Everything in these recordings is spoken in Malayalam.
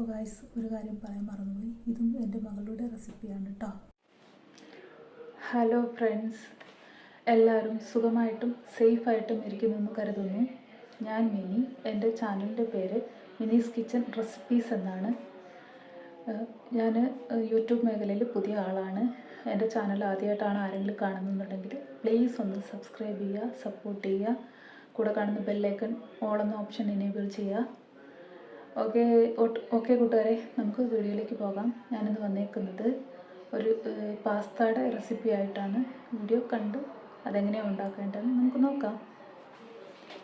അപ്പോൾ ഗായ്സ് ഒരു കാര്യം പറയാൻ മറന്നുപോയി. ഇതും എന്റെ മകളുടെ റെസിപ്പിയാണ് കേട്ടോ ഹലോ ഫ്രണ്ട്സ് എല്ലാവരും സുഖമായിട്ടും സേഫായിട്ടും ഇരിക്കുമെന്ന് കരുതുന്നു. ഞാൻ മിനി. എന്റെ ചാനലിന്റെ പേര് മിനീസ് കിച്ചൺ റെസിപ്പീസ് എന്നാണ്. ഞാൻ യൂട്യൂബ് മേഖലയിൽ പുതിയ ആളാണ്. എന്റെ ചാനൽ ആദ്യമായിട്ടാണ് ആരെങ്കിലും കാണുന്നുണ്ടെങ്കിൽ പ്ലീസ് ഒന്ന് സബ്സ്ക്രൈബ് ചെയ്യുക സപ്പോർട്ട് ചെയ്യുക. കൂടെ കാണുന്ന ബെല്ലൈക്കൺ ഓൾ എന്ന ഓപ്ഷൻ എനേബിൾ ചെയ്യുക. ഓക്കെ ഓക്കെ കൂട്ടുകാരെ നമുക്ക് വീഡിയോയിലേക്ക് പോകാം. ഞാനിന്ന് വന്നേക്കുന്നത് ഒരു പാസ്തയുടെ റെസിപ്പി ആയിട്ടാണ്. വീഡിയോ കണ്ട് അതെങ്ങനെയാണ് ഉണ്ടാക്കേണ്ടതെന്ന് നമുക്ക് നോക്കാം.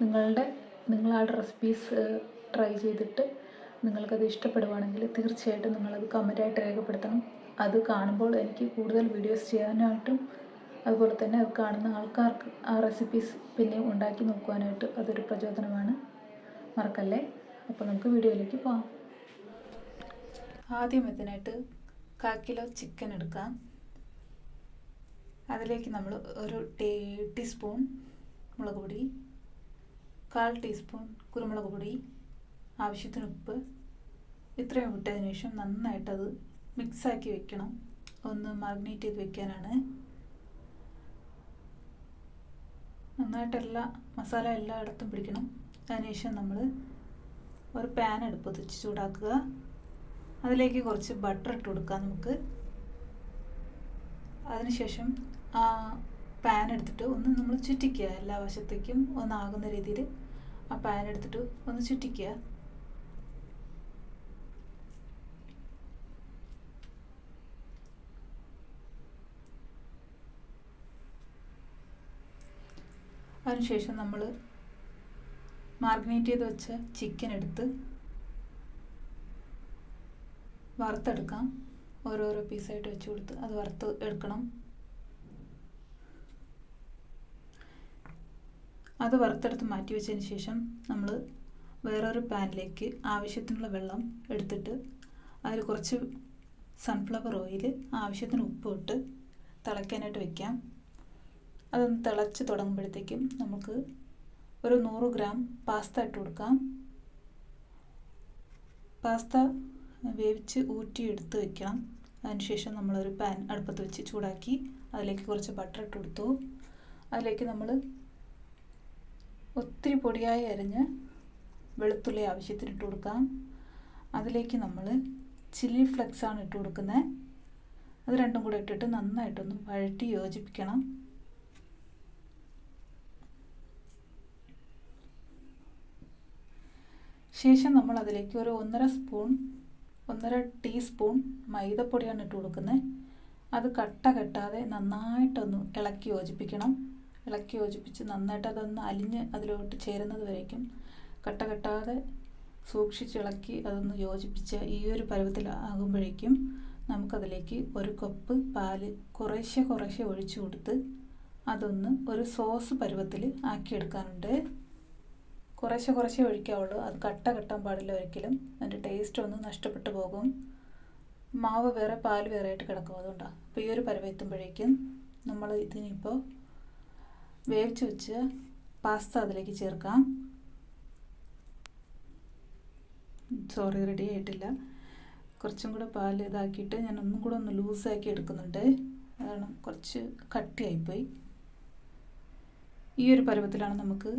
നിങ്ങളുടെ നിങ്ങളാട് റെസിപ്പീസ് ട്രൈ ചെയ്തിട്ട് നിങ്ങൾക്കത് ഇഷ്ടപ്പെടുവാണെങ്കിൽ തീർച്ചയായിട്ടും നിങ്ങളത് കമന്റായിട്ട് രേഖപ്പെടുത്തണം. അത് കാണുമ്പോൾ എനിക്ക് കൂടുതൽ വീഡിയോസ് ചെയ്യാനായിട്ടും അതുപോലെ തന്നെ അത് കാണുന്ന ആൾക്കാർക്ക് ആ റെസിപ്പീസ് പിന്നെ ഉണ്ടാക്കി നോക്കുവാനായിട്ട് അതൊരു പ്രചോദനമാണ്. മറക്കല്ലേ? അപ്പോൾ നമുക്ക് വീഡിയോയിലേക്ക് പോകാം ആദ്യം ഇതിനായിട്ട് കാ കിലോ ചിക്കൻ എടുക്കാം. അതിലേക്ക് നമ്മൾ ഒരു ടീ ടീസ്പൂൺ മുളക് പൊടി കാൽ ടീസ്പൂൺ കുരുമുളക് പൊടി ആവശ്യത്തിന് ഉപ്പ്. ഇത്രയും ഇട്ടതിന് ശേഷം നന്നായിട്ടത് മിക്സാക്കി വെക്കണം. ഒന്ന് മാഗ്നേറ്റ് ചെയ്ത് വെക്കാനാണ്. നന്നായിട്ടെല്ലാം മസാല എല്ലായിടത്തും പിടിക്കണം. അതിനുശേഷം നമ്മൾ ഒരു പാൻ അടുപ്പത്ത് വെച്ച് ചൂടാക്കുക. അതിലേക്ക് കുറച്ച് ബട്ടർ ഇട്ട് കൊടുക്കാം നമുക്ക്. അതിനുശേഷം ആ പാൻ എടുത്തിട്ട് ഒന്ന് നമ്മൾ ചുറ്റിക്കുക. എല്ലാ വശത്തേക്കും ഒന്നാകുന്ന രീതിയിൽ ആ പാൻ എടുത്തിട്ട് ഒന്ന് ചുറ്റിക്കുക. അതിനുശേഷം നമ്മൾ മാർഗനേറ്റ് ചെയ്ത് വെച്ച ചിക്കൻ എടുത്ത് വറുത്തെടുക്കാം. ഓരോരോ പീസായിട്ട് വെച്ച് കൊടുത്ത് അത് വറുത്ത് എടുക്കണം. അത് വറുത്തെടുത്ത് മാറ്റി വെച്ചതിന് ശേഷം നമ്മൾ വേറൊരു പാനിലേക്ക് ആവശ്യത്തിനുള്ള വെള്ളം എടുത്തിട്ട് അതിൽ കുറച്ച് സൺഫ്ലവർ ഓയിൽ ആവശ്യത്തിന് ഉപ്പ് ഇട്ട് തിളയ്ക്കാനായിട്ട് വെക്കാം. അതൊന്ന് തിളച്ച് തുടങ്ങുമ്പോഴത്തേക്കും നമുക്ക് ഒരു നൂറ് ഗ്രാം പാസ്ത ഇട്ട് കൊടുക്കാം. പാസ്ത വേവിച്ച് ഊറ്റി എടുത്ത് വെക്കണം അതിനുശേഷം നമ്മളൊരു പാൻ അടുപ്പത്ത് വെച്ച് ചൂടാക്കി അതിലേക്ക് കുറച്ച് ബട്ടർ ഇട്ട് കൊടുത്തു. അതിലേക്ക് നമ്മൾ ഒത്തിരി പൊടിയായി അരിഞ്ഞ് വെളുത്തുള്ളി ആവശ്യത്തിന് ഇട്ട് കൊടുക്കാം. അതിലേക്ക് നമ്മൾ ചില്ലി ഫ്ലെക്സ് ആണ് ഇട്ട് കൊടുക്കുന്നത്. അത് രണ്ടും കൂടെ ഇട്ടിട്ട് നന്നായിട്ടൊന്ന് വഴറ്റി യോജിപ്പിക്കണം. ശേഷം നമ്മൾ അതിലേക്ക് ഒരു ഒന്നര സ്പൂൺ ഒന്നര ടീസ്പൂൺ മൈദപ്പൊടിയാണ് ഇട്ട് കൊടുക്കുന്നത്. അത് കട്ട കെട്ടാതെ നന്നായിട്ടൊന്ന് ഇളക്കി യോജിപ്പിക്കണം. ഇളക്കി യോജിപ്പിച്ച് നന്നായിട്ട് അതൊന്ന് അലിഞ്ഞ് അതിലോട്ട് ചേരുന്നത് വരേക്കും. കട്ട കെട്ടാതെ സൂക്ഷിച്ച് ഇളക്കി അതൊന്ന് യോജിപ്പിച്ച് ഈ ഒരു പരുവത്തിൽ ആകുമ്പോഴേക്കും നമുക്കതിലേക്ക് ഒരു കപ്പ് പാൽ കുറേശ്ശെ കുറേശ്ശെ ഒഴിച്ചു കൊടുത്ത് അതൊന്ന് ഒരു സോസ് പരുവത്തിൽ ആക്കിയെടുക്കാനുണ്ട്. കുറേശ്ശെ കുറേശ്ശെ ഒഴിക്കാവുള്ളൂ. അത് കട്ട കെട്ടാൻ പാടില്ല ഒരിക്കലും. അതിന്റെ ടേസ്റ്റ് ഒന്നും നഷ്ടപ്പെട്ടു പോകും. മാവ് വേറെ പാൽ വേറെ ആയിട്ട് കിടക്കും അതുകൊണ്ടാണ് അപ്പോൾ ഈ ഒരു പരുവെത്തുമ്പോഴേക്കും നമ്മൾ ഇതിനിപ്പോൾ വേവിച്ച് വെച്ച് പാസ്ത അതിലേക്ക് ചേർക്കാം. സോറി റെഡി ആയിട്ടില്ല. കുറച്ചും കൂടെ പാൽ ഇതാക്കിയിട്ട് ഞാൻ ഒന്നും കൂടെ ഒന്ന് ലൂസാക്കി എടുക്കുന്നുണ്ട്. കാരണം കുറച്ച് കട്ടിയായിപ്പോയി. ഈ ഒരു പരുവത്തിലാണ് നമുക്ക്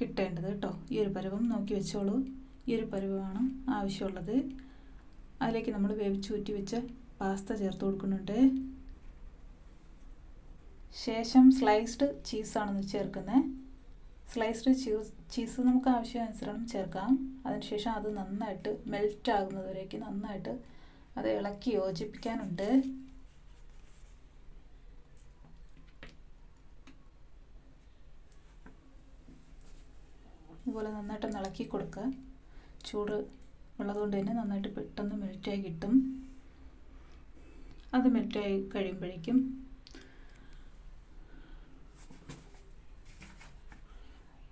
കിട്ടേണ്ടത് കേട്ടോ. ഈ ഒരു പരുവം നോക്കി വെച്ചോളൂ. ഈ ഒരു പരുവമാണ് ആവശ്യമുള്ളത്. അതിലേക്ക് നമ്മൾ വേവിച്ച് ഊറ്റി വെച്ച പാസ്ത ചേർത്ത് കൊടുക്കുന്നുണ്ട്. ശേഷം സ്ലൈസ്ഡ് ചീസാണെന്ന് ചേർക്കുന്നത് സ്ലൈസ്ഡ് ചീസ് ചീസ് നമുക്ക് ആവശ്യാനുസരണം ചേർക്കാം. അതിനുശേഷം അത് നന്നായിട്ട് മെൽറ്റ് ആകുന്നതുവരേക്ക് നന്നായിട്ട് അത് ഇളക്കി യോജിപ്പിക്കാനുണ്ട്. ഇതുപോലെ നന്നായിട്ട് ഇളക്കി കൊടുക്കുക ചൂട് ഉള്ളതുകൊണ്ട് തന്നെ നന്നായിട്ട് പെട്ടെന്ന് മെൽറ്റായി കിട്ടും. അത് മെൽറ്റായി കഴിയുമ്പോഴേക്കും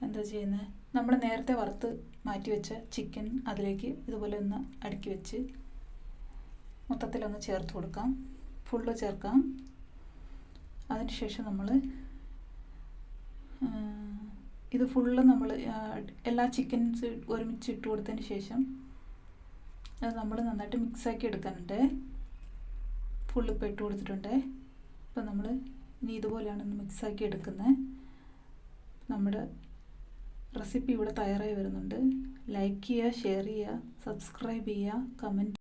എന്താ ചെയ്യുന്നത് നമ്മൾ നേരത്തെ വറുത്ത് മാറ്റി വെച്ച ചിക്കൻ അതിലേക്ക് ഇതുപോലെ ഒന്ന് അടുക്കി വെച്ച് മൊത്തത്തിലൊന്ന് ചേർത്ത് കൊടുക്കാം. ഫുള്ള് ചേർക്കാം. അതിനുശേഷം നമ്മൾ ഇത് ഫുള്ള് നമ്മൾ എല്ലാ ചിക്കൻസ് ഒരുമിച്ച് ഇട്ട് കൊടുത്തതിന് ശേഷം അത് നമ്മൾ നന്നായിട്ട് മിക്സാക്കി എടുക്കാനുണ്ട് ഫുള്ള് ഇപ്പോൾ ഇട്ട് കൊടുത്തിട്ടുണ്ട്. ഇപ്പം നമ്മൾ ഇനി ഇതുപോലെയാണ് മിക്സാക്കി എടുക്കുന്നത് നമ്മുടെ റെസിപ്പി ഇവിടെ തയ്യാറായി വരുന്നുണ്ട്. ലൈക്ക് ചെയ്യുക ഷെയർ ചെയ്യുക സബ്സ്ക്രൈബ് ചെയ്യുക കമന്റ്